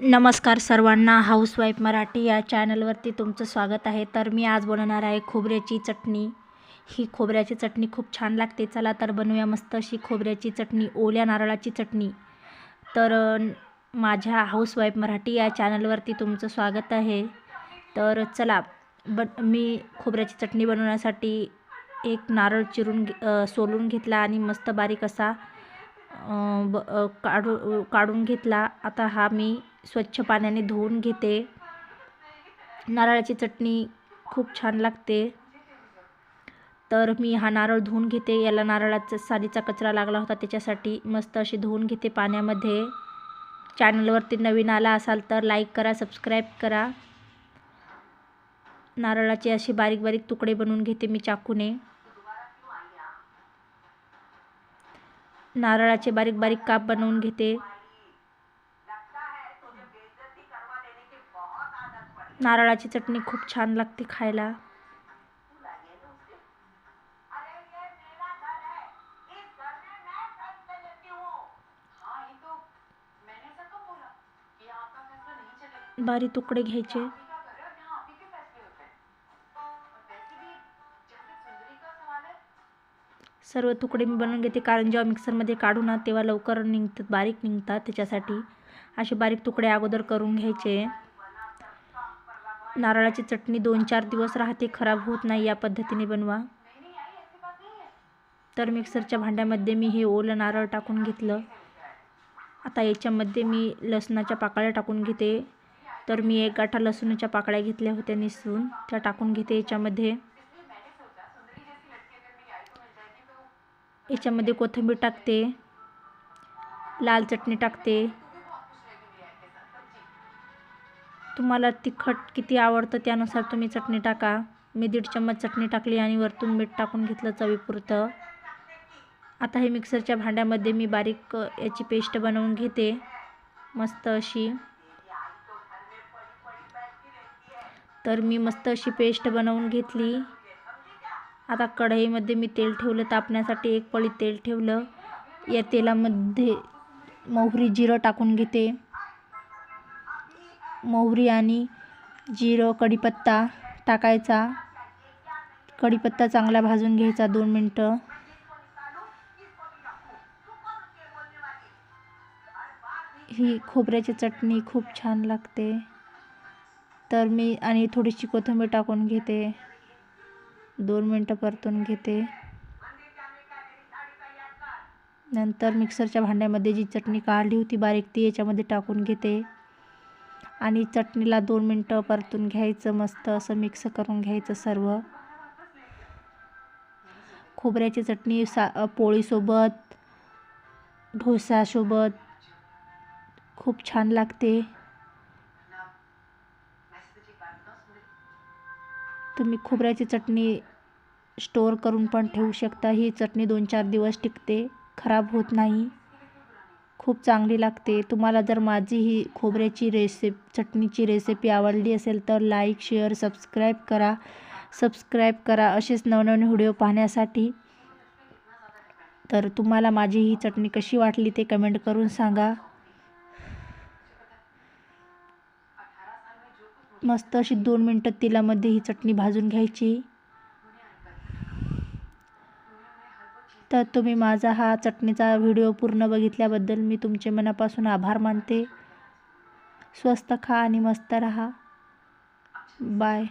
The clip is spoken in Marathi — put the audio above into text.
नमस्कार सर्वांना. हाऊसवाईफ मराठी या चॅनलवरती तुमचं स्वागत आहे. तर मी आज बनवणार आहे खोबऱ्याची चटणी. ही खोबऱ्याची चटणी खूप छान लागते. चला तर बनवूया मस्त अशी खोबऱ्याची चटणी ओल्या नारळाची चटणी. तर माझ्या हाऊसवाईफ मराठी या चॅनलवरती तुमचं स्वागत आहे. तर चला बट मी खोबऱ्याची चटणी बनवण्यासाठी एक नारळ चिरून घे- सोलून घेतला आणि मस्त बारीक असा ब काढू काढून घेतला. आता हा मी स्वच्छ पाण्याने धुवून घेते. नारळाची चटणी खूप छान लागते. तर मी हा नारळ धुवून घेते. याला नारळाचा सालीचा कचरा लागला होता त्याच्यासाठी मस्त अशी धुवून घेते पाण्यामध्ये. चॅनलवरती नवीन आला असाल तर लाईक करा सबस्क्राईब करा. नारळाचे असे बारीक बारीक तुकडे बनवून घेते मी चाकूने. नारळाचे बारीक बारीक काप बनवून घेते. नारळाची चटणी खूप छान लागते खायला. बारीक तुकडे घ्यायचे. सर्व तुकडे मी बनवून घेते कारण जेव्हा मिक्सरमध्ये काढू ना तेव्हा लवकर निघतात बारीक निघतात त्याच्यासाठी. असे बारीक तुकडे अगोदर करून घ्यायचे. नारळाची चटणी दोन चार दिवस राहते खराब होत नाही या पद्धतीने बनवा. तर मिक्सरच्या भांड्यामध्ये मी हे ओलं नारळ टाकून घेतलं. आता याच्यामध्ये मी लसणाच्या पाकळ्या टाकून घेते. तर मी एक गाठा लसूणाच्या पाकळ्या घेतल्या होत्या निसून. त्या टाकून घेते याच्यामध्ये. याच्यामध्ये कोथिंबीर टाकते. लाल चटणी टाकते. तुम्हाला तिखट किती आवडतं त्यानुसार तुम्ही चटणी टाका. मी दीड चम्मच चटणी टाकली आणि वरतून मीठ टाकून घेतलं चवीपुरतं. आता हे मिक्सरच्या भांड्यामध्ये मी बारीक याची पेस्ट बनवून घेते. मस्त अशी. तर मी मस्त अशी पेस्ट बनवून घेतली. आता कढईमध्ये मी तेल ठेवलं तापण्यासाठी एक पळी तेल ठेवलं. या तेलामध्ये मोहरी जिरं टाकून घेते. मोहरी आणि जिरं कढीपत्ता टाकायचा. कढीपत्ता चांगला भाजून घ्यायचा दोन मिनटं. ही खोबऱ्याची चटणी खूप छान लागते. तर मी आणि थोडीशी कोथिंबीर टाकून घेते. दोन मिनटं परतून घेते. नंतर मिक्सरच्या भांड्यामध्ये जी चटणी काढली होती बारीक ती याच्यामध्ये टाकून घेते. आणि चटणीला दोन मिनटं परतून घ्यायचं मस्त असं मिक्स करून घ्यायचं सर्व. खोबऱ्याची चटणी सा पोळीसोबत ढोसासोबत. खूप छान लागते. तुम्ही खोबऱ्याची चटणी स्टोअर करून पण ठेवू शकता. ही चटणी दोन चार दिवस टिकते. खराब होत नाही. खूप चांगली लागते. तुम्हाला जर माझी ही खोबऱ्याची रेसिप चटणीची रेसिपी आवडली असेल तर लाईक शेअर सबस्क्राईब करा. सबस्क्राईब करा असेच नवनवीन व्हिडिओ पाहण्यासाठी. तर तुम्हाला माझी ही चटणी कशी वाटली ते कमेंट करून सांगा. मस्त अशी दोन मिनटं तेलामध्ये ही चटणी भाजून घ्यायची. तर तुम्ही माझा हा चटणीचा व्हिडिओ पूर्ण बघितल्याबद्दल मी तुमचे मनापासून आभार मानते. स्वस्त खा आणि मस्त रहा. बाय